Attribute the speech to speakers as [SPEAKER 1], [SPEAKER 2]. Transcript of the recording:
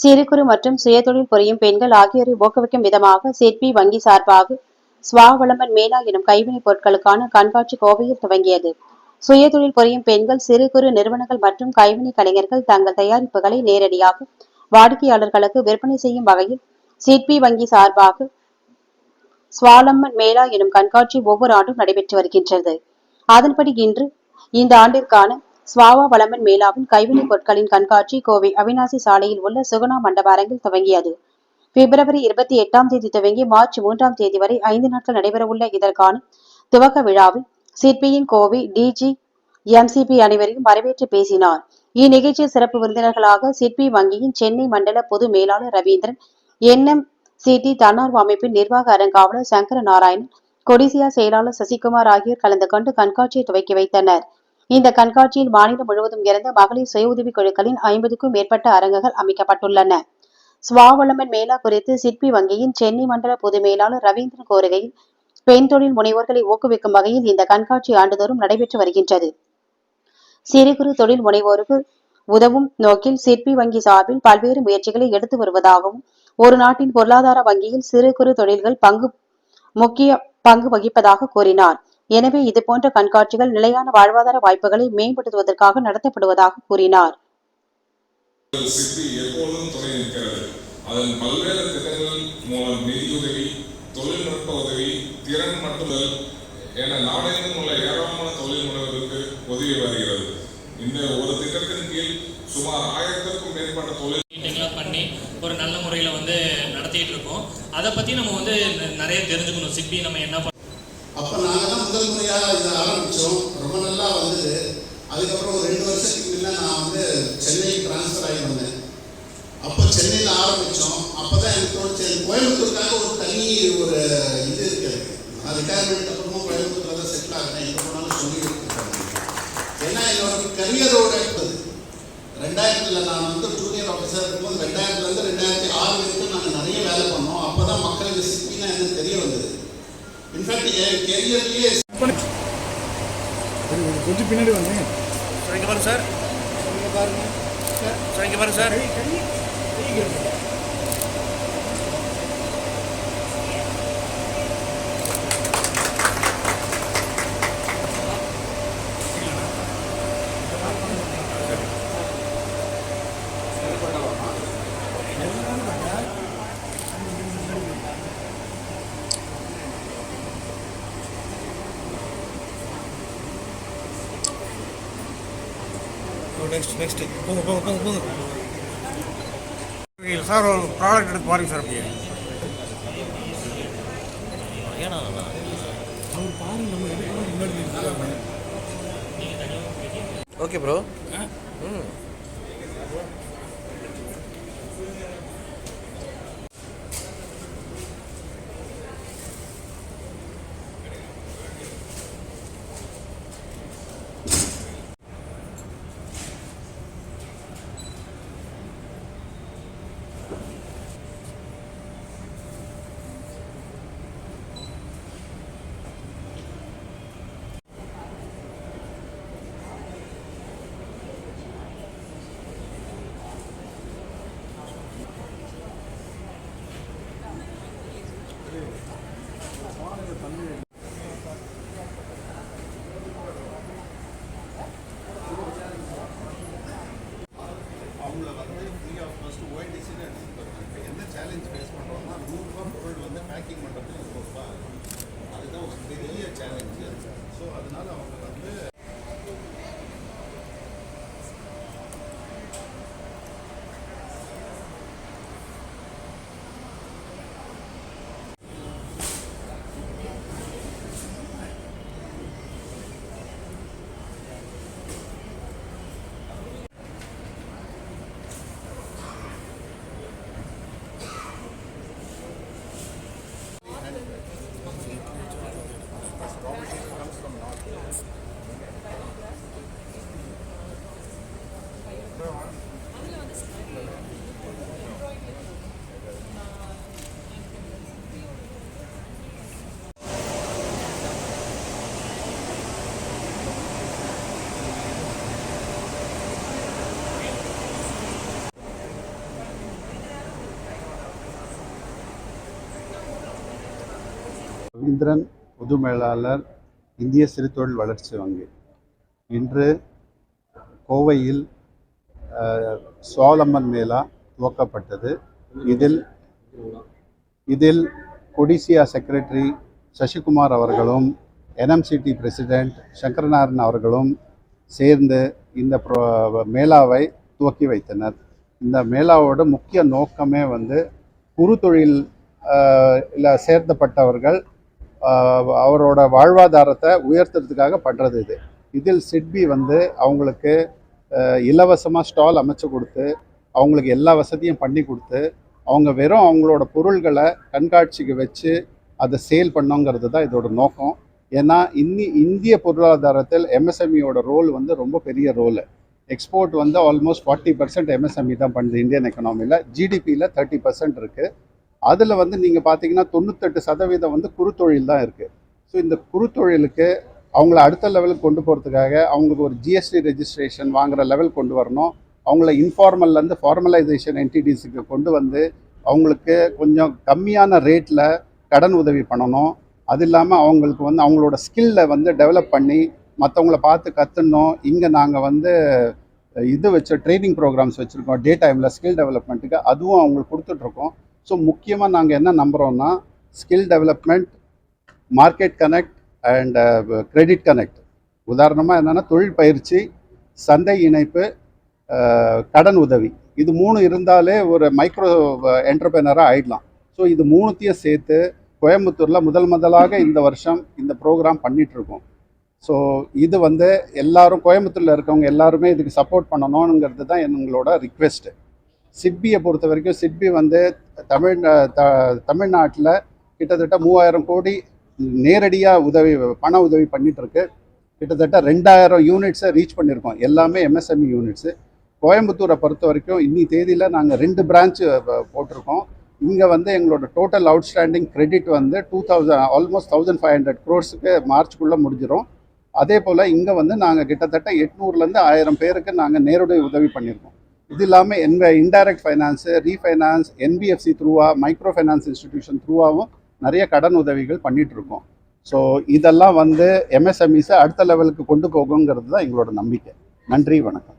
[SPEAKER 1] சிறு குறு மற்றும் சுயதொழில் புரியும் பெண்கள் ஆகியோரை ஊக்குவிக்கும் விதமாக சிற்பி வங்கி சார்பாக சுவாவளம்பன் மேளா எனும் கைவினைப் பொருட்களுக்கான கண்காட்சி கோவையில் துவங்கியது. சுயதொழில் புரியும் பெண்கள் சிறு குறு நிறுவனங்கள் மற்றும் கைவினை கலைஞர்கள் தங்கள் தயாரிப்புகளை நேரடியாக வாடிக்கையாளர்களுக்கு விற்பனை செய்யும் வகையில் சிட்பி வங்கி சார்பாக சுவாலம்மன் மேளா எனும் கண்காட்சி ஒவ்வொரு ஆண்டும் நடைபெற்று வருகின்றது. அதன்படி இன்று இந்த ஆண்டிற்கான ஸ்வாவா வளமன் மேலாவின் கைவினைப் பொருட்களின் கண்காட்சி கோவை அவினாசி சாலையில் உள்ள சுகுணா மண்டப அரங்கில் துவங்கியது. பிப்ரவரி இருபத்தி எட்டாம் தேதி துவங்கி மார்ச் மூன்றாம் தேதி வரை ஐந்து நாட்கள் நடைபெறவுள்ள இதற்கான துவக்க விழாவில் சிற்பியின் கோவை டிஜி எம்சிபி அனைவரையும் வரவேற்று பேசினார். இந்நிகழ்ச்சியில் சிறப்பு விருந்தினர்களாக சிற்பி வங்கியின் சென்னை மண்டல பொது மேலாளர் ரவீந்திரன் என்எம் சிடி தன்னார்வ அமைப்பின் நிர்வாக அரங்காவலர் சங்கர நாராயணன் கொடிசியா செயலாளர் சசிகுமார் ஆகியோர் கலந்து கொண்டு கண்காட்சியை துவக்கி வைத்தனர். இந்த கண்காட்சியில் மாநிலம் முழுவதும் இருந்த மகளிர் சுய உதவிக் குழுக்களின் ஐம்பதுக்கும் மேற்பட்ட அரங்குகள் அமைக்கப்பட்டுள்ளன. ஸ்வாவளமன் மேளா குறித்து சிற்பி வங்கியின் சென்னை மண்டல பொது மேலாளர் ரவீந்திரன் கோருகையில் பெண் தொழில் முனைவோர்களை ஊக்குவிக்கும் வகையில் இந்த கண்காட்சி ஆண்டுதோறும் நடைபெற்று வருகின்றது. சிறு குறு தொழில் முனைவோருக்கு உதவும் நோக்கில் சிற்பி வங்கி சார்பில் பல்வேறு முயற்சிகளை எடுத்து வருவதாகவும் ஒரு நாட்டின் பொருளாதார வங்கியில் சிறு குறு தொழில்கள் பங்கு முக்கிய பங்கு வகிப்பதாக கூறினார். எனவே இதுபோன்ற கண்காட்சிகள் நிலையான வாழ்வாதார வாய்ப்புகளை மேம்படுத்துவதற்காக நடத்தப்படுவதாக கூறினார்.
[SPEAKER 2] சிற்பி எப்பொழுதும் துணை நிற்கிறது. அதன் பல்வேறு திட்டங்கள் மூலம் நிதியுதவி தொழில்நுட்ப உதவி திறன் மட்டுதல் என நாடெங்கும் உள்ள ஏராளமான தொழில் முனைவருக்கு உதவி வருகிறது. இந்த ஒரு திட்டத்தின் கீழ் சுமார் ஆயிரத்திற்கும் மேற்பட்ட தொழில்
[SPEAKER 3] மீட்டிங்லாம் பண்ணி ஒரு நல்ல முறையில் வந்து நடத்திட்டு இருக்கோம். அதை பற்றி நம்ம வந்து நிறைய தெரிஞ்சுக்கணும். சிப்பி நம்ம என்ன
[SPEAKER 4] அப்போ நாங்கள் தான் முதல் முறையாக இதை ஆரம்பித்தோம் ரொம்ப நல்லா வந்தது அதுக்கப்புறம் ஒரு ரெண்டு வருஷத்துக்கு முன்ன நான் வந்து சென்னை ட்ரான்ஸ்ஃபர் ஆகி வந்தேன். அப்போ சென்னையில் ஆரம்பித்தோம் அப்போ தான் எனக்கு தோணுச்சு எனக்கு கோயம்புத்தூருக்காக ஒரு தனி ஒரு இது இருக்குது எனக்கு. நான் ரிட்டையர்மெண்ட் அப்புறமும் கோயம்புத்தூரில் தான் செட்டில் ஆகிறேன் எங்கே போனாலும் சொல்லி ஏன்னா என்னோட கரியரோட இருந்தது ரெண்டாயிரத்தில் நான் வந்து ஜூனியர் ஆஃபீஸர் இருக்கும்போது ரெண்டாயிரத்துலேருந்து ரெண்டாயிரத்தி ஆறு வரைக்கும் நாங்கள் நிறைய வேலை பண்ணோம். அப்போ தான் மக்களுக்கு சிப்பினா என்னன்னு தெரிய வந்து இன்ஃபேக்ட் என் கெரியர்லேயே
[SPEAKER 5] கொஞ்சம் பின்னாடி வந்தேன்
[SPEAKER 3] சார் இங்கே பாருங்க சார். சார் இங்கே பாருங்க சார்.
[SPEAKER 5] நெக்ஸ்ட் நெக்ஸ்ட் போங்க போங்க போங்க போங்க. சார் ஒரு ப்ராடக்ட் எடுத்து பாருங்க சார் அப்படியே. அவர் பாருங்க நம்ம எடுக்கணும் முன்னாடி நிறுத்திடுவாங்க.
[SPEAKER 6] ஓகே ப்ரோ
[SPEAKER 4] அவங்கள வந்து ஃப்ரீ ஆஃப் காஸ்ட் ஓஎன்டிசியில் எடுத்துகிட்டு போகிறாங்க என்ன சேலஞ்ச் ஃபேஸ் பண்ணுறோம்னா நூறுரூவா பொருள் வந்து பேக்கிங் பண்ணுறதுக்கு நூறு அதுதான் ஒரு பெரிய சேலஞ்சு ஸோ அதனால் அவங்க வந்து ரவீந்திரன் பொது மேலாளர் இந்திய சிறுதொழில் வளர்ச்சி வங்கி. இன்று கோவையில் சோலம்மன் மேளா துவக்கப்பட்டது. இதில் இதில் கொடிசியா செக்ரட்டரி சசிகுமார் அவர்களும் என்எம்சிடி பிரசிடெண்ட் சங்கரநாராயணன் அவர்களும் சேர்ந்து இந்த ப்ரோ மேளாவை துவக்கி வைத்தனர். இந்த மேளாவோட முக்கிய நோக்கமே வந்து குறுத்தொழில் இல்லை சேர்ந்தப்பட்டவர்கள் அவரோட வாழ்வாதாரத்தை உயர்த்துறதுக்காக பண்ணுறது இது. இதில் சிட்பி வந்து அவங்களுக்கு இலவசமாக ஸ்டால் அமைச்சு கொடுத்து அவங்களுக்கு எல்லா வசதியும் பண்ணி கொடுத்து அவங்க வெறும் அவங்களோட பொருள்களை கண்காட்சிக்கு வச்சு அதை சேல் பண்ணோங்கிறது தான் இதோட நோக்கம். ஏன்னா இன்னி இந்திய பொருளாதாரத்தில் எம்எஸ்எம்இயோட ரோல் வந்து ரொம்ப பெரிய ரோல் எக்ஸ்போர்ட் வந்து ஆல்மோஸ்ட் ஃபார்ட்டி பர்சன்ட் எம்எஸ்எம்இ தான் பண்ணுது இந்தியன் எக்கனாமியில் ஜிடிபியில் தேர்ட்டி பர்சன்ட் இருக்குது அதில் வந்து நீங்கள் பார்த்தீங்கன்னா தொண்ணூத்தெட்டு சதவீதம் வந்து குறுத்தொழில் தான் இருக்குது ஸோ இந்த குறுத்தொழிலுக்கு அவங்கள அடுத்த லெவலுக்கு கொண்டு போகிறதுக்காக அவங்களுக்கு ஒரு ஜிஎஸ்டி ரெஜிஸ்ட்ரேஷன் வாங்குகிற லெவல் கொண்டு வரணும். அவங்கள இன்ஃபார்மல்லேருந்து ஃபார்மலைசேஷன் என்டிடிஸுக்கு கொண்டு வந்து அவங்களுக்கு கொஞ்சம் கம்மியான ரேட்டில் கடன் உதவி பண்ணணும். அது இல்லாமல் அவங்களுக்கு வந்து அவங்களோட ஸ்கில்லை வந்து டெவலப் பண்ணி மற்றவங்கள பார்த்து கற்றுணும் இங்கே நாங்கள் வந்து இது வச்சு ட்ரைனிங் ப்ரோக்ராம்ஸ் வச்சுருக்கோம். டே டைமில் ஸ்கில் டெவலப்மெண்ட்டுக்கு அதுவும் அவங்களுக்கு கொடுத்துட்ருக்கோம் ஸோ முக்கியமாக நாங்கள் என்ன நம்புகிறோம்னா skill development market connect and credit connect உதாரணமாக என்னென்னா தொழில் பயிற்சி சந்தை இணைப்பு uh, கடன் உதவி. இது மூணு இருந்தாலே ஒரு மைக்ரோ என்டர்பிரனராக uh, ஆயிடலாம். ஸோ இது மூணுத்தையும் சேர்த்து கோயம்புத்தூரில் முதல் முதலாக இந்த வருஷம் இந்த ப்ரோக்ராம் பண்ணிகிட்ருக்கோம் ஸோ இது வந்து எல்லாரும் கோயம்புத்தூரில் இருக்கவங்க எல்லாருமே இதுக்கு சப்போர்ட் பண்ணணுங்கிறது தான் எங்களோட ரிக்வெஸ்ட்டு சிட்பியை பொறுத்த வரைக்கும் சிட்பி வந்து தமிழ் த தமிழ்நாட்டில் கிட்டத்தட்ட மூவாயிரம் கோடி நேரடியாக உதவி பண உதவி பண்ணிகிட்ருக்கு கிட்டத்தட்ட ரெண்டாயிரம் யூனிட்ஸை ரீச் பண்ணியிருக்கோம். எல்லாமே எம்எஸ்எம்இ யூனிட்ஸு. கோயம்புத்தூரை பொறுத்த வரைக்கும் இன்னி தேதியில் நாங்கள் ரெண்டு பிரான்ச்சு போட்டிருக்கோம். இங்கே வந்து எங்களோட டோட்டல் அவுட்ஸ்டாண்டிங் கிரெடிட் வந்து two thousand almost thousand five hundred க்ரோர்ஸுக்கு மார்ச்சுக்குள்ளே முடிஞ்சிடும் அதே போல் இங்கே வந்து நாங்கள் கிட்டத்தட்ட எட்நூறுலேருந்து ஆயிரம் பேருக்கு நாங்கள் நேரடி உதவி பண்ணியிருக்கோம். இது இல்லாமல் எங்க இன்டைரக்ட் ஃபைனான்ஸு ரீஃபைனான்ஸ் என்பிஎஃப்சி த்ரூவாக மைக்ரோ ஃபைனான்ஸ் இன்ஸ்டிடியூஷன் த்ரூவாகவும் நிறைய கடன் உதவிகள் பண்ணிகிட்ருக்கோம் இருக்கோம். ஸோ இதெல்லாம் வந்து எம்எஸ்எம்இஸை அடுத்த லெவலுக்கு கொண்டு போகுங்கிறது தான் எங்களோட நம்பிக்கை. நன்றி வணக்கம்.